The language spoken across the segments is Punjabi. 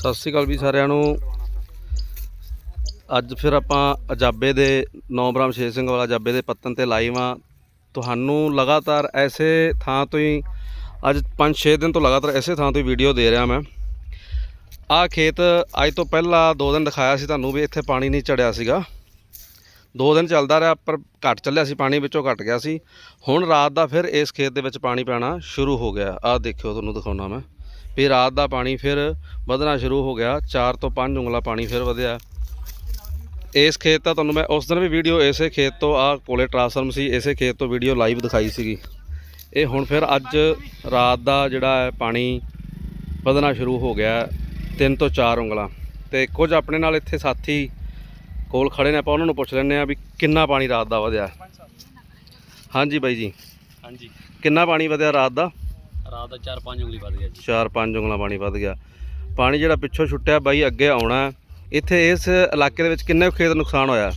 ਸਤਿ ਸ਼੍ਰੀ ਅਕਾਲ ਵੀ ਸਾਰਿਆਂ ਨੂੰ। ਅੱਜ ਫਿਰ ਆਪਾਂ ਅਜਾਬੇ ਦੇ ਨੌ ਬ੍ਰਹਮ ਛੇ ਸਿੰਘ ਵਾਲਾ ਅਜਾਬੇ ਦੇ ਪੱਤਨ ਤੇ ਲਾਈਵ ਆ ਤੁਹਾਨੂੰ ਲਗਾਤਾਰ ਐਸੇ ਥਾਂ ਤੋਂ ਹੀ ਅੱਜ 5-6 ਦਿਨ ਤੋਂ ਲਗਾਤਾਰ ਐਸੇ ਥਾਂ ਤੋਂ ਹੀ ਵੀਡੀਓ ਦੇ ਰਿਹਾ ਮੈਂ। ਆਹ ਖੇਤ ਅੱਜ ਤੋਂ ਪਹਿਲਾਂ 2 ਦਿਨ ਦਿਖਾਇਆ ਸੀ ਤੁਹਾਨੂੰ ਵੀ ਇੱਥੇ ਪਾਣੀ ਨਹੀਂ ਚੜਿਆ ਸੀਗਾ। 2 ਦਿਨ ਚੱਲਦਾ ਰਿਹਾ ਪਰ ਘਟ ਚੱਲਿਆ ਸੀ, ਪਾਣੀ ਵਿੱਚੋਂ ਘਟ ਗਿਆ ਸੀ। ਹੁਣ ਰਾਤ ਦਾ ਫਿਰ ਇਸ ਖੇਤ ਦੇ ਵਿੱਚ ਪਾਣੀ ਪੈਣਾ ਸ਼ੁਰੂ ਹੋ ਗਿਆ। ਆਹ ਦੇਖਿਓ, ਤੁਹਾਨੂੰ ਦਿਖਾਉਣਾ ਮੈਂ। ਵੀ ਰਾਤ ਦਾ ਪਾਣੀ ਫਿਰ ਵਧਣਾ ਸ਼ੁਰੂ ਹੋ ਗਿਆ। 4 ਤੋਂ 5 ਉਂਗਲਾ ਪਾਣੀ ਫਿਰ ਵਧਿਆ। ਇਸ ਖੇਤ ਦਾ ਤੁਹਾਨੂੰ ਮੈਂ ਉਸ ਦਿਨ ਵੀ ਵੀਡੀਓ ਇਸੇ ਖੇਤ ਤੋਂ ਆ ਕੋਲੇ ਟ੍ਰਾਂਸਫਾਰਮ ਸੀ ਇਸੇ ਖੇਤ ਤੋਂ ਵੀਡੀਓ ਲਾਈਵ ਦਿਖਾਈ ਸੀਗੀ। ਇਹ ਹੁਣ ਫਿਰ ਅੱਜ ਰਾਤ ਦਾ ਜਿਹੜਾ ਹੈ ਪਾਣੀ ਵਧਣਾ ਸ਼ੁਰੂ ਹੋ ਗਿਆ 3 ਤੋਂ 4 ਉਂਗਲਾਂ। ਤੇ ਕੁਝ ਆਪਣੇ ਨਾਲ ਇੱਥੇ ਸਾਥੀ ਕੋਲ ਖੜੇ ਨੇ ਆਪਾਂ ਉਹਨਾਂ ਨੂੰ ਪੁੱਛ ਲੈਂਦੇ ਆ ਵੀ ਕਿੰਨਾ ਪਾਣੀ ਰਾਤ ਦਾ ਵਧਿਆ। ਹਾਂਜੀ ਬਾਈ ਜੀ। ਹਾਂਜੀ। ਕਿੰਨਾ ਪਾਣੀ ਵਧਿਆ ਰਾਤ ਦਾ? ਰਾਤ ਦਾ 4-5 ਉਂਗਲੀ ਵੱਧ ਗਿਆ ਜੀ। 4-5 ਉਂਗਲਾਂ ਪਾਣੀ ਵੱਧ ਗਿਆ। ਪਾਣੀ ਜਿਹੜਾ ਪਿੱਛੋਂ ਛੁੱਟਿਆ ਬਾਈ ਅੱਗੇ ਆਉਣਾ। ਇੱਥੇ ਇਸ ਇਲਾਕੇ ਦੇ ਵਿੱਚ ਕਿੰਨੇ ਕੁ ਖੇਤ ਨੁਕਸਾਨ ਹੋਇਆ?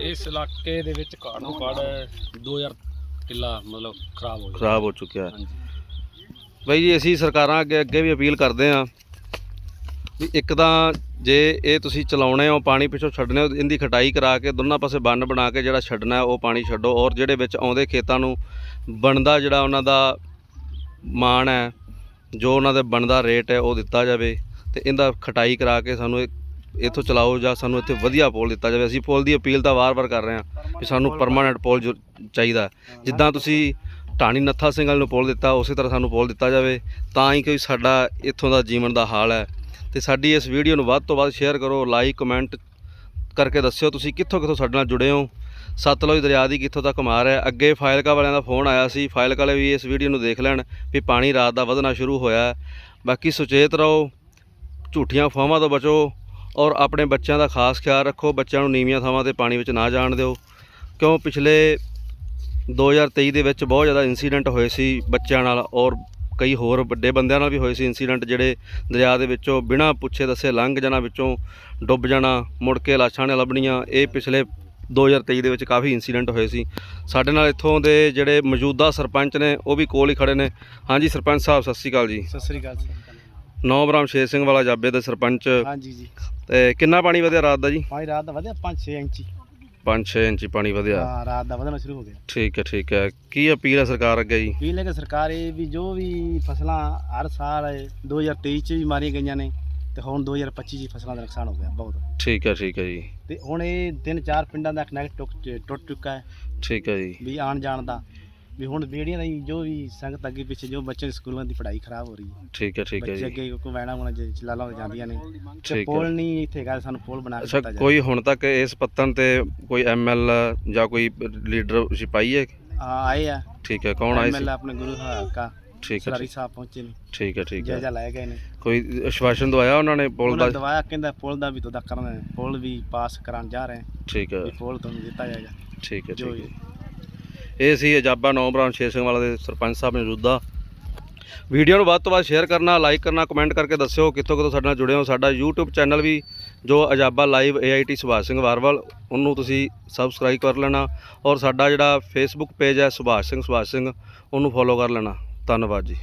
ਇਸ ਇਲਾਕੇ ਦੇ ਵਿੱਚ ਘਾੜ ਘਾੜ 2000 ਕਿੱਲਾ ਮਤਲਬ ਖਰਾਬ ਹੋ ਗਿਆ। ਖਰਾਬ ਹੋ ਚੁੱਕਿਆ। ਹੈ। ਹਾਂਜੀ। ਬਾਈ ਜੀ ਅਸੀਂ ਸਰਕਾਰਾਂ ਅੱਗੇ ਅੱਗੇ ਵੀ ਅਪੀਲ ਕਰਦੇ ਹਾਂ ਵੀ ਇੱਕ ਤਾਂ ਜੇ ਇਹ ਤੁਸੀਂ ਚਲਾਉਣੇ ਹੋ ਪਾਣੀ ਪਿੱਛੋਂ ਛੱਡਣੇ ਹੋ ਇਹਦੀ ਖਟਾਈ ਕਰਾ ਕੇ ਦੋਨਾਂ ਪਾਸੇ ਬੰਨ ਬਣਾ ਕੇ ਜਿਹੜਾ ਛੱਡਣਾ ਹੈ ਉਹ ਪਾਣੀ ਛੱਡੋ। ਔਰ ਜਿਹੜੇ ਵਿੱਚ ਆਉਂਦੇ ਖੇਤਾਂ ਨੂੰ ਬਣਦਾ ਜਿਹੜਾ ਉਹਨਾਂ ਦਾ ਮਾਣ ਹੈ, ਜੋ ਉਹਨਾਂ ਦਾ ਬਣਦਾ ਰੇਟ ਹੈ, ਉਹ ਦਿੱਤਾ ਜਾਵੇ ਤੇ ਇਹਦਾ ਖਟਾਈ ਕਰਾ ਕੇ ਸਾਨੂੰ ਇਹ- ਇੱਥੋਂ ਚਲਾਓ ਜਾਂ ਸਾਨੂੰ ਇੱਥੇ ਵਧੀਆ ਪੋਲ ਦਿੱਤਾ ਜਾਵੇ। ਅਸੀਂ ਪੁਲ ਦੀ ਅਪੀਲ ਤਾਂ ਵਾਰ-ਵਾਰ ਕਰ ਰਹੇ ਹਾਂ ਵੀ ਸਾਨੂੰ ਪਰਮਾਨੈਂਟ ਪੋਲ ਜੋ ਚਾਹੀਦਾ ਜਿੱਦਾਂ ਤੁਸੀਂ ਟਾਣੀ ਨੱਥਾ ਸਿੰਘਲ ਨੂੰ ਪੁਲ ਦਿੱਤਾ, ਉਸੇ ਤਰ੍ਹਾਂ ਸਾਨੂੰ ਪੋਲ ਦਿੱਤਾ ਜਾਵੇ। ਤਾਂ ਹੀ ਕੋਈ ਸਾਡਾ ਇੱਥੋਂ ਦਾ ਜੀਵਨ ਦਾ ਹਾਲ ਹੈ। ਤੇ ਸਾਡੀ ਇਸ ਵੀਡੀਓ ਨੂੰ ਵੱਧ ਤੋਂ ਵੱਧ ਸ਼ੇਅਰ ਕਰੋ ਲਾਈਕ ਕਮੈਂਟ ਕਰਕੇ ਦੱਸਿਓ ਤੁਸੀਂ ਕਿੱਥੋਂ ਕਿੱਥੋਂ ਸਾਡੇ ਨਾਲ ਜੁੜੇ ਹੋ। ਸਤਲੁਜ ਦਰਿਆ ਦੀ ਕਿੱਥੋਂ ਤੱਕ ਮਾਰ ਹੈ? ਅੱਗੇ ਫਾਇਲਕਾ ਵਾਲਿਆਂ ਦਾ ਫੋਨ ਆਇਆ ਸੀ। ਫਾਇਲਕਾ ਵਾਲੇ ਵੀ ਇਸ ਵੀਡੀਓ ਨੂੰ ਦੇਖ ਲੈਣ ਵੀ ਪਾਣੀ ਰਾਤ ਦਾ ਵਧਣਾ ਸ਼ੁਰੂ ਹੋਇਆ ਬਾਕੀ ਸੁਚੇਤ ਰਹੋ, ਝੂਠੀਆਂ ਅਫਵਾਹਾਂ ਤੋਂ ਬਚੋ ਔਰ ਆਪਣੇ ਬੱਚਿਆਂ ਦਾ ਖਾਸ ਖਿਆਲ ਰੱਖੋ। ਬੱਚਿਆਂ ਨੂੰ ਨੀਵੀਆਂ ਥਾਵਾਂ ਤੇ ਪਾਣੀ ਵਿੱਚ ਨਾ ਜਾਣ ਦਿਓ। ਕਿਉਂ? ਪਿਛਲੇ 2023 ਦੇ ਵਿੱਚ ਬਹੁਤ ਜ਼ਿਆਦਾ ਇਨਸੀਡੈਂਟ ਹੋਏ ਸੀ ਬੱਚਿਆਂ ਨਾਲ ਔਰ ਕਈ ਹੋਰ ਵੱਡੇ ਬੰਦਿਆਂ ਨਾਲ ਵੀ ਹੋਏ ਸੀ ਇਨਸੀਡੈਂਟ ਜਿਹੜੇ ਦਰਿਆ ਦੇ ਵਿੱਚੋਂ ਬਿਨਾਂ ਪੁੱਛੇ ਦੱਸੇ ਲੰਘ ਜਾਣਾ, ਵਿੱਚੋਂ ਡੁੱਬ ਜਾਣਾ, ਮੁੜ ਕੇ ਲਾਸ਼ਾਂ ਨੇ ਲੱਭਣੀਆਂ। ਇਹ ਪਿਛਲੇ 2023 ਦੇ ਵਿੱਚ ਕਾਫੀ ਇਨਸੀਡੈਂਟ ਹੋਏ ਸੀ। ਸਾਡੇ ਨਾਲ ਇੱਥੋਂ ਦੇ ਜਿਹੜੇ ਮੌਜੂਦਾ ਸਰਪੰਚ ਨੇ ਉਹ ਵੀ ਕੋਲ ਹੀ ਖੜੇ ਨੇ। ਹਾਂਜੀ ਸਰਪੰਚ ਸਾਹਿਬ ਸਤਿ ਸ਼੍ਰੀ ਅਕਾਲ ਜੀ। ਸਤਿ ਸ੍ਰੀ ਅਕਾਲ ਸਰ ਨੌ ਬ੍ਰਹਮ ਸ਼ੇਰ ਸਿੰਘ ਵਾਲਾ ਜਾਬੇ ਦੇ ਸਰਪੰਚ। ਹਾਂਜੀ ਜੀ। ਤੇ ਕਿੰਨਾ ਪਾਣੀ ਵਧਿਆ ਰਾਤ ਦਾ ਜੀ? ਪਾਣੀ ਰਾਤ ਦਾ ਵਧਿਆ 5-6 ਇੰਚੀ। 5-6 ਇੰਚੀ ਪਾਣੀ ਵਧਿਆ। ਹਾਂ ਰਾਤ ਦਾ ਵਧਣਾ ਸ਼ੁਰੂ ਹੋ ਗਿਆ। ਠੀਕ ਹੈ ਠੀਕ ਹੈ। ਕੀ ਅਪੀਲ ਹੈ ਸਰਕਾਰ ਅੱਗੇ ਜੀ? ਵੀ ਲੈ ਕੇ ਸਰਕਾਰ ਇਹ ਵੀ ਜੋ ਵੀ ਫਸਲਾਂ ਹਰ ਸਾਲ 2023 ਚ ਵੀ ਮਾਰੀਆਂ ਗਈਆਂ ਨੇ ਤੇ ਹੁਣ 2025 ਚ ਫਸਲਾਂ ਦਾ ਨੁਕਸਾਨ ਹੋ ਗਿਆ ਬਹੁਤ। ਠੀਕ ਹੈ ਠੀਕ ਹੈ ਜੀ। ਤੇ ਹੁਣ ਇਹ ਤਿੰਨ ਚਾਰ ਪਿੰਡਾਂ ਦਾ ਕਨੈਕਟ ਟੁੱਟ ਚੁੱਕਾ ਹੈ। ਠੀਕ ਹੈ ਜੀ। ਵੀ ਆਣ ਜਾਣ ਦਾ ਵੀ ਹੁਣ ਬੇੜੀਆਂ ਦਾ ਹੀ ਜੋ ਵੀ ਸੰਗਤ ਅੱਗੇ ਪਿੱਛੇ ਜੋ ਬੱਚੇ ਸਕੂਲਾਂ ਦੀ ਪੜ੍ਹਾਈ ਖਰਾਬ ਹੋ ਰਹੀ ਹੈ। ਠੀਕ ਹੈ ਠੀਕ ਹੈ ਬੱਚੇ ਜੀ। ਅੱਗੇ ਕੋਈ ਵੈਣਾ ਹੋਣਾ ਜੇ ਚਲਾਲਾ ਜਾਂਦੀਆਂ ਨੇ। ਤੇ ਪੁਲ ਹੈ। ਨਹੀਂ ਇੱਥੇ ਹੈਗਾ ਸਾਨੂੰ ਪੁਲ ਬਣਾ ਕੇ ਦਿੱਤਾ ਜਾਵੇ ਕੋਈ ਹੁਣ ਤੱਕ ਇਸ ਪੱਤਨ ਤੇ ਕੋਈ ਐਮਐਲ ਜਾਂ ਕੋਈ ਲੀਡਰ ਸਿਪਾਹੀ ਹੈ? ਹਾਂ ਆਏ ਆ। ਠੀਕ ਹੈ ਕੌਣ ਆਏ ਸੀ? ਐਮਐਲਏ ਆਪਣੇ ਗੁਰੂ ਹਲਕਾ ਠੀਕ ਹੈ ਸਰਾਰੀ ਸਾਹਿਬ ਪਹੁੰਚੇ ਨੇ। ਠੀਕ ਹੈ ਠੀਕ ਹੈ। ਜਾਇਜ਼ਾ ਲਾਇਆ ਗਏ ਨੇ ਕੋਈ ਆਸ਼ਵਾਸਨ ਦਵਾਇਆ ਉਹਨਾਂ ਨੇ ਪੁਲ ਉਹਨਾਂ ਦਾ? ਦਵਾਇਆ ਕਹਿੰਦਾ ਪੁਲ ਦਾ ਵੀ ਤੁਹਾਡਾ ਕਰਨਾ ਹੈ। ਪੁਲ ਵੀ ਪਾਸ ਕਰਾਉਣ ਜਾ ਰਹੇ ਹਾਂ। ਠੀਕ ਹੈ। ਵੀ ਪੁਲ ਤੁਹਾਨੂੰ ਦਿੱਤਾ ਜਾਏਗਾ। ਠੀਕ ਹੈ ਜੋ ਠੀਕ ਹੈ। ਇਹ ਸੀ ਅਜਾਬਾ ਨੌ ਬ੍ਰਾਂਚ ਸ਼ੇਰ ਸਿੰਘ ਵਾਲਾ ਦੇ ਸਰਪੰਚ ਸਾਹਿਬ ਮੌਜੂਦਾ। ਵੀਡੀਓ ਨੂੰ ਵੱਧ ਤੋਂ ਵੱਧ ਸ਼ੇਅਰ ਕਰਨਾ ਲਾਈਕ ਕਰਨਾ ਕਮੈਂਟ ਕਰਕੇ ਦੱਸਿਓ ਕਿੱਥੋਂ ਕਿੱਥੋਂ ਸਾਡੇ ਨਾਲ ਜੁੜੇ ਹੋ। ਸਾਡਾ YouTube ਚੈਨਲ ਵੀ ਜੋ ਅਜਾਬਾ ਲਾਈਵ AIT ਸੁਭਾਸ਼ ਸਿੰਘ ਵਾਰਵਲ ਉਹਨੂੰ ਤੁਸੀਂ ਸਬਸਕ੍ਰਾਈਬ ਕਰ ਲੈਣਾ। ਔਰ ਸਾਡਾ ਜਿਹੜਾ Facebook ਪੇਜ ਹੈ ਸੁਭਾਸ਼ ਸਿੰਘ ਸੁਭਾਸ਼ ਸਿੰਘ ਉਹਨੂੰ ਫੋਲੋ ਕਰ ਲੈਣਾ। ਧੰਨਵਾਦ ਜੀ।